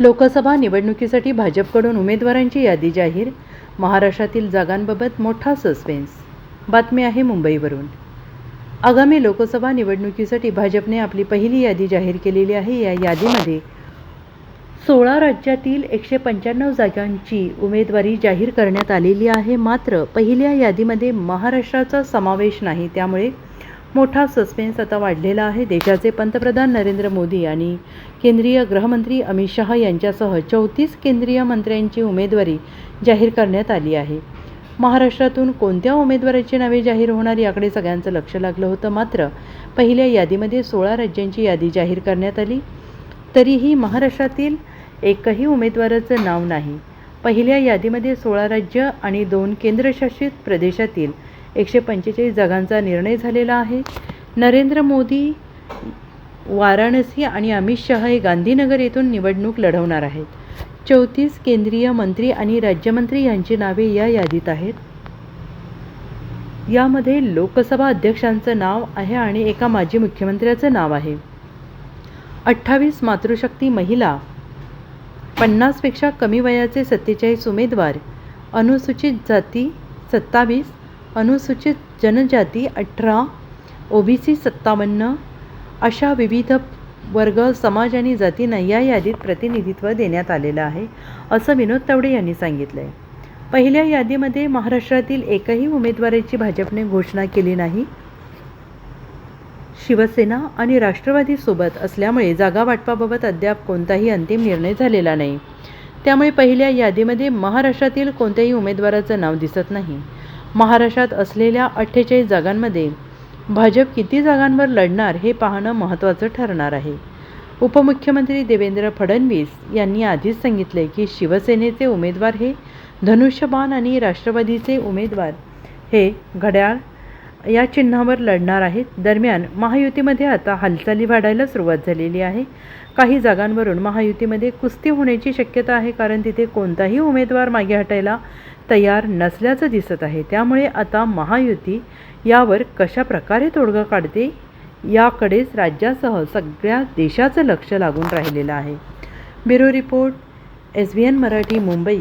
लोकसभा निवडणुकीसाठी भाजपकडून उमेदवारांची यादी जाहीर महाराष्ट्रातील जागांबाबत मोठा सस्पेन्स बातमी आहे मुंबईवरून. आगामी लोकसभा निवडणुकीसाठी भाजपने आपली पहिली यादी जाहीर केलेली आहे. या यादीमध्ये सोळा राज्यातील एकशे पंच्याण्णव जागांची उमेदवारी जाहीर करण्यात आलेली आहे. मात्र पहिल्या यादीमध्ये महाराष्ट्राचा समावेश नाही. त्यामुळे मोठा सस्पेन्स आता वाढलेला आहे. देशाचे पंतप्रधान नरेंद्र मोदी आणि केंद्रीय गृहमंत्री अमित शहा यांच्यासह चौतीस केंद्रीय मंत्र्यांची उमेदवारी जाहीर करण्यात आली आहे. महाराष्ट्रातून कोणत्या उमेदवाराची नावे जाहीर होणार याकडे सगळ्यांचं लक्ष लागलं होतं. मात्र पहिल्या यादीमध्ये सोळा राज्यांची यादी जाहीर करण्यात आली. तरीही महाराष्ट्रातील एकही उमेदवाराचं नाव नाही. पहिल्या यादीमध्ये सोळा राज्य आणि दोन केंद्रशासित प्रदेशातील एकशे पंचेचाळीस जागांचा निर्णय झालेला आहे. नरेंद्र मोदी वाराणसी आणि अमित शहा हे गांधीनगर येथून निवडणूक लढवणार आहेत. चौतीस केंद्रीय मंत्री आणि राज्यमंत्री यांची नावे या यादीत आहेत. यामध्ये लोकसभा अध्यक्षांचं नाव आहे आणि एका माजी मुख्यमंत्र्याचं नाव आहे. अठ्ठावीस मातृशक्ती महिला पन्नासपेक्षा कमी वयाचे सत्तेचाळीस उमेदवार अनुसूचित जाती सत्तावीस अनुसूचित जनजाती अठरा ओ बी सी सत्तावन्न अशा विविध वर्ग समाज आणि जातींना या यादीत प्रतिनिधित्व देण्यात आलेलं आहे असं विनोद तावडे यांनी सांगितलं आहे पहिल्या यादीमध्ये महाराष्ट्रातील एकही उमेदवाराची भाजपने घोषणा केली नाही. शिवसेना आणि राष्ट्रवादीसोबत असल्यामुळे जागा वाटपाबाबत अद्याप कोणताही अंतिम निर्णय झालेला नाही. त्यामुळे पहिल्या यादीमध्ये महाराष्ट्रातील कोणत्याही उमेदवाराचं नाव दिसत नाही. महाराष्ट्रात असलेल्या अठ्ठेचाळीस जागांमध्ये भाजप किती जागांवर लढणार हे पाहणं महत्त्वाचं ठरणार आहे. उपमुख्यमंत्री देवेंद्र फडणवीस यांनी आधीच सांगितले की शिवसेनेचे उमेदवार हे धनुष्यबाण आणि राष्ट्रवादीचे उमेदवार हे घड्याळ या चिन्हावर लढणार आहेत. दरम्यान महायुतीमध्ये आता हालचाली वाढायला सुरुवात झालेली आहे. काही जागांवरून महायुतीमध्ये कुस्ती होण्याची शक्यता आहे कारण तिथे कोणताही उमेदवार मागे हटायला तयार नसल्याचं दिसत आहे. त्यामुळे आता महायुती यावर कशा प्रकारे तोडगा काढते याकडेच राज्यासह सगळ्या देशाचं लक्ष लागून राहिलेलं आहे. Bureau report S B N Marathi Mumbai.